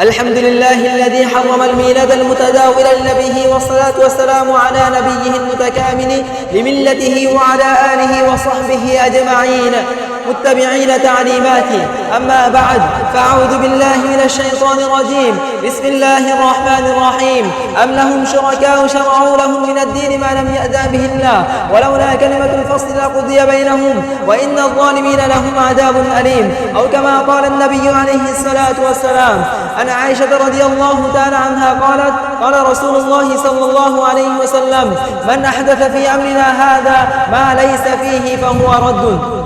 الحمد لله الذي حرم الميلاد المتداول به والصلاة والسلام على نبيه المتكامل لملته وعلى آله وصحبه أجمعين. متبعين تعليماته. أما بعد فأعوذ بالله من الشيطان الرجيم. بسم الله الرحمن الرحيم. أم لهم شركاء شرعوا لهم من الدين ما لم يأذن به الله؟ ولولا كلمة الفصل لقضي بينهم. وإن الظالمين لهم عذاب أليم. أو كما قال النبي عليه الصلاة والسلام عن عائشة رضي الله تعالى عنها قالت قال رسول الله صلى الله عليه وسلم من أحدث في أمرنا هذا ما ليس فيه فهو رد.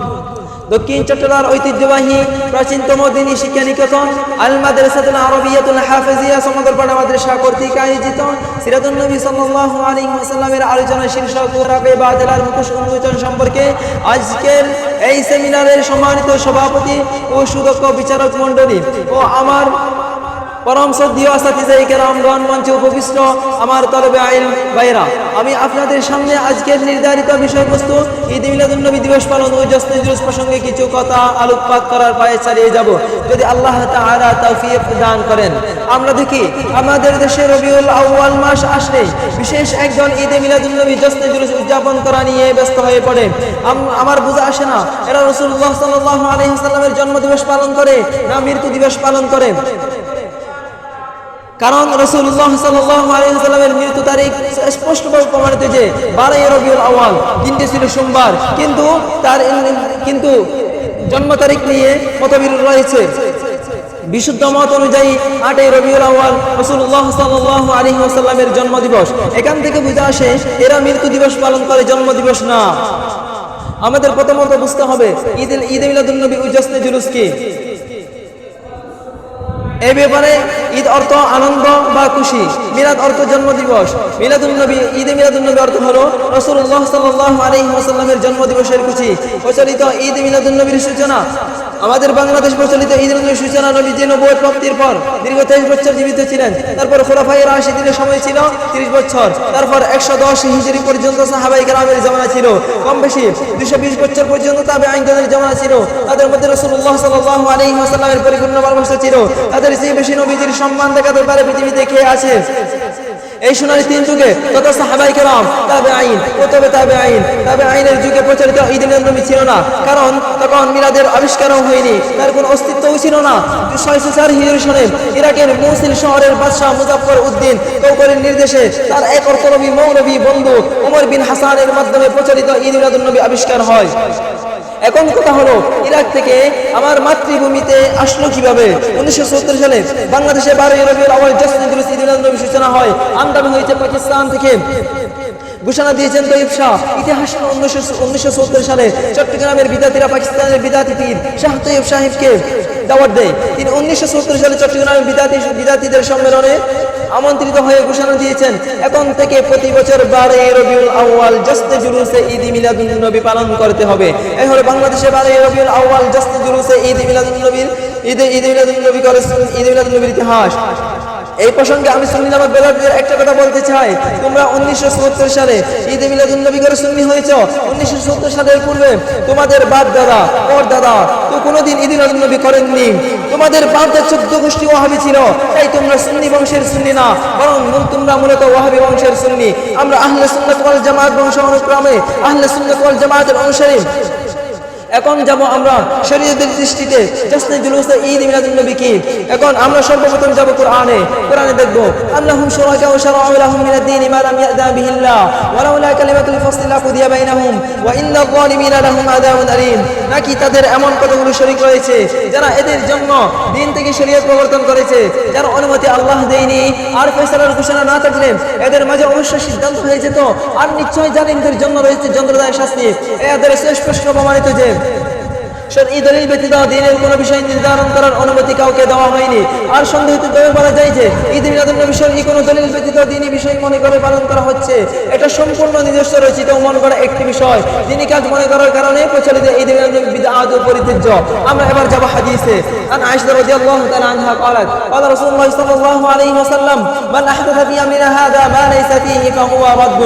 দক্ষিণ চট্টলার ঐতিহ্যবাহী প্রাচীনতম দিনী শিক্ষা নিকেতন আল মাদ্রাসাতুল আরবিয়াতুল হাফেজিয়া সমদলপাড়া মাদ্রাসা কর্তৃক আয়োজিত। সিরাতুল নবী সাল্লাল্লাহু আলাইহি ওয়াসাল্লামের আলোচনা শীর্ষক রাবে বাদলার মুখোশ উন্মোচন সম্পর্কে আজকের এই সেমিনারের সম্মানিত সভাপতি ও সুদক্ষ বিচারক মণ্ডলী ও আমার পরম কেরামগণ উপবিষ্ট আমার তলবে ভাইরা। আমি আপনাদের সামনে আজকের নির্ধারিত বিষয়বস্তু ঈদ দিবস পালন ও প্রসঙ্গে কিছু কথা আলোকপাত করার পায়ে চালিয়ে যাব। যদি আল্লাহ করেন। আমরা দেখি আমাদের দেশে রবিউল আউয়াল মাস আসলে বিশেষ একজন ঈদ মিলাদুন্নবী জশ্ন জুলুস উদযাপন করা নিয়ে ব্যস্ত হয়ে পড়ে। আম- আমার বোঝা আসে না। এরা রসুল্লাহ সাল্লাহ আলহিহাল্লামের জন্মদিবস পালন করে না মৃত্যু দিবস পালন করে? কারণ রসুল্লাহ সাল্লামের মৃত্যু তারিখ স্পষ্টভাবে প্রমাণিত যে বারোই রবিউল আওয়াল দিনটি ছিল সোমবার, কিন্তু তার কিন্তু জন্ম তারিখ নিয়ে মতবির রয়েছে। বিশুদ্ধ মত অনুযায়ী আটই রবিউল আওয়াল রসুল্লাহ সাল্লাহ আলী ওসাল্লামের জন্মদিবস। এখান থেকে বুঝে আসে, এরা মৃত্যু দিবস পালন করে জন্মদিবস না। আমাদের প্রথমত বুঝতে হবে ঈদ ঈদ মিলাদুল্নবী উজ্জসনে জুলুস কি? এই ব্যাপারে ঈদ অর্থ আনন্দ বা খুশি। মিলাদ অর্থ জন্মদিবস। মিলাদুন্নবী ঈদে মিলাদুন্নবী অর্থ হলো রসুল্লাহ সাল্লাহ আলাইহি ওয়াসাল্লামের জন্মদিবসের খুশি। প্রচলিত ঈদ মিলাদুন্নবীর সূচনা। আমাদের বাংলাদেশ প্রচলিত নবীর সূচনা নবী, যে নবুয় প্রাপ্তির পর দীর্ঘ তেইশ বছর জীবিত ছিলেন, তারপর খোলাফাই রাশিদিনের সময় ছিল তিরিশ বছর, তারপর একশো দশ হিজরি পর্যন্ত সাহাবাই গ্রামের জমানা ছিল কম বেশি দুশো বিশ বছর পর্যন্ত তাবে আইনজনের জমানা ছিল, তাদের মধ্যে রসুল্লাহ সাল্লাহ আলাইহি ওয়াসাল্লামের পরিপূর্ণ ভালোবাসা ছিল, তাদের চেয়ে বেশি নবীজির সম্মান দেখাতে পারে পৃথিবীতে কে আছে? এই সোনালি তিন যুগে তত সাহাবাই কেরাম তাবে আইন ও তবে তাবে আইন তবে আইনের যুগে প্রচলিত ঈদ নবী ছিল না। কারণ তখন মিলাদের আবিষ্কারও হয়নি, তার কোনো অস্তিত্বও ছিল না। ছয়শো চার হিজরি ইরাকের মৌসিল শহরের বাদশাহ মুজাফর উদ্দিন কৌকরের নির্দেশে তার এক অর্থনবী মৌলবী বন্ধু ওমর বিন হাসানের মাধ্যমে প্রচলিত ঈদ নবী আবিষ্কার হয়। এখন কথা হলো, ইরাক থেকে আমার মাতৃভূমিতে আসলো কীভাবে? উনিশশো সত্তর সালে বাংলাদেশে জুলুস ঈদ নবী সূচনা হয়। আমদানি হয়েছে পাকিস্তান থেকে। ঘোষণা দিয়েছেন তৈব শাহ। ইতিহাস উনিশশো উনিশশো সত্তর সালে চট্টগ্রামের বিদ্যার্থীরা পাকিস্তানের বিদ্যার্থী পীর শাহ তৈব সাহেবকে দাওয়াত দেয়। তিনি উনিশশো সত্তর সালে চট্টগ্রামের বিদ্যার্থী বিদ্যার্থীদের সম্মেলনে আমন্ত্রিত হয়ে ঘোষণা দিয়েছেন, এখন থেকে প্রতি বছর বারে রবিউল আউয়াল জস্তে জুলুসে ঈদ মিলাদুল নবী পালন করতে হবে। এই হলো বাংলাদেশে বারোই রবিউল আউয়াল জস্তে জুলুসে ঈদ মিলাদুল নবীর ঈদ ঈদ মিলাদুল নবী করে ঈদ মিলাদুল নবীর ইতিহাস। এই প্রসঙ্গে আমি সুন্নি নামক বেলাদের একটা কথা বলতে চাই। তোমরা উনিশশো সত্তর সালে ঈদ মিলাদুন নবী করে সুন্নি হয়েছ। উনিশশো সত্তর সালের পূর্বে তোমাদের বাপ দাদা ওর দাদা তো কোনোদিন ঈদ মিলাদুন নবী করেননি। তোমাদের বাপ দাদা চোদ্দ গোষ্ঠী ওয়াহাবি ছিল। তাই তোমরা সুন্নি বংশের সুন্নি না, বরং তোমরা মূলত ওয়াহাবি বংশের সুন্নি। আমরা আহলে সুন্নাত ওয়াল জামাত বংশ অনুক্রমে আহলে সুন্নাত ওয়াল জামাতের অনুসারী এখন যাব আমরা শরীয়তের দৃষ্টিতে জশ্নে জুলুসে ঈদ মিলাদুন নবী কি এখন আমরা সর্বপ্রথম যাব কোরআনে। কোরআনে দেখব, আল্লাহুম শুরাকা ওয়া শারআউ লাহুম মিনাদ দীন মা লাম ইয়াদা বিহিল্লাহ ওয়া লাউলা কালিমাতুল ফাসল লাকুদিয়া বাইনাহুম, ওয়া ইন্নাল যালিমিনা লাহুম আযাবুন আলীম। নাকি তাদের এমন কতগুলো শরীক রয়েছে, যারা এদের জন্য দিন থেকে শরীয়ত প্রবর্তন করেছে, যার অনুমতি আল্লাহ দেয়নি? আর ফয়সালার ঘোষণা না থাকলে এদের মাঝে অবশ্যই সিদ্ধান্ত হয়ে যেত আর নিশ্চয় জালিমদের জন্য রয়েছে যন্ত্রদায় শাস্তি। এদের সুস্পষ্ট প্রমাণিত যে এই দলিল ব্যতীত দিনের কোনো বিষয় নির্ধারণ করার অনুমতি কাউকে দেওয়া হয়নি আর সন্দেহিত তবে বলা যায় যে ঈদ মিলাদুল বিষয় এই কোনো দলিল ব্যতীত দিনই বিষয় মনে করে পালন করা হচ্ছে এটা সম্পূর্ণ নিজস্ব রচিত ও মনে করা একটি বিষয় দিনই কাজ মনে করার কারণে প্রচলিত ঈদ মিলাদুল বিদআত ও পরিত্যাজ্য আমরা এবার যাব হাদিসে আন আয়েশা রাদিয়াল্লাহু তাআলা আনহা قالت قال رسول الله صلى الله عليه وسلم من احدث في امرنا هذا ما ليس فيه فهو رد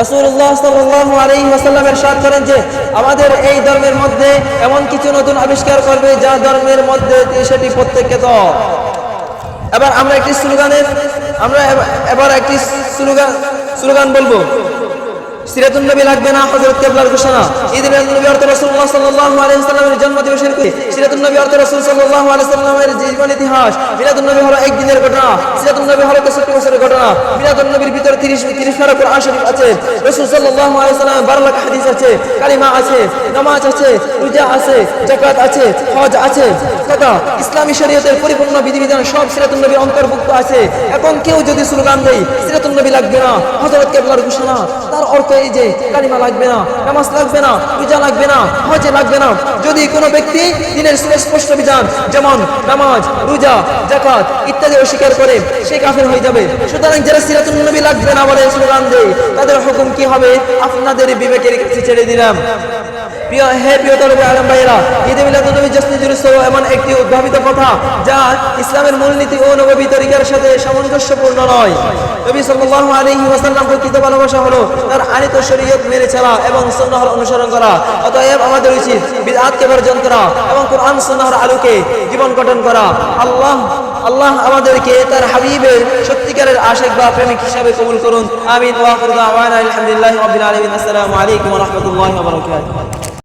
রসুল্লাহ সাল্লাহ আলাইহি ওয়াসাল্লামের সাথ করেন যে, আমাদের এই ধর্মের মধ্যে এমন কিছু নতুন আবিষ্কার করবে যা ধর্মের মধ্যে সেটি প্রত্যেককে তো। এবার আমরা একটি স্লোগানের, আমরা এবার একটি স্লোগান স্লোগান বলব। সিরাতুন নবী লাগবে না হযরত কেবলার ঘোষণা। ঈদ নবী অর্থ রাসূলুল্লাহ সাল্লাল্লাহু আলাইহি ওয়াসাল্লামের জন্মদিবসের কুই সিরাতুন নবী অর্থ রাসূল সাল্লাল্লাহু আলাইহি ওয়াসাল্লামের জীবন ইতিহাস। মিলাদুন নবী হলো একদিনের ঘটনা। সিরাতুন নবী হলো 63 বছরের ঘটনা। মিলাদুন নবীর ভিতরে 30 30 পারা কোরআন শরীফ আছে। রাসূল সাল্লাল্লাহু আলাইহি ওয়াসাল্লামের 12 লাখ হাদিস আছে। কালিমা আছে, নামাজ আছে আছে ইসলামী শরীয়তের পরিপূর্ণ বিধিবিধান সব সিরাতুন নবীর অন্তর্ভুক্ত আছে। এখন কেউ যদি স্লোগান দেয়, সিরাতুন নবী লাগবে না, হযরত কেবলার ঘোষণা, তার অর্থ এই যে কালিমা লাগবে না, নামাজ লাগবে না, পূজা লাগবে না হজে লাগবে না। যদি কোনো ব্যক্তি দিনের স্পষ্ট বিধান, যেমন নামাজ, রোজা জাকাত ইত্যাদি অস্বীকার করে, সে কাফের হয়ে যাবে। সুতরাং যারা সিরাতুল নবী লাগবে না বলে স্লোগান দেয়, তাদের হুকুম কি হবে? আপনাদের বিবেকের কাছে ছেড়ে দিলাম। ইসলামের মূলনীতি ও সামঞ্জস্যপূর্ণ নয়। তার আনিত এবং আমাদের উচিত এবং কোরআন আলোকে জীবন গঠন করা। আল্লাহ আল্লাহ আমাদেরকে তার হাবিবের সত্যিকারের আশেক বা প্রেমিক হিসাবে কবুল করুন। আমিন।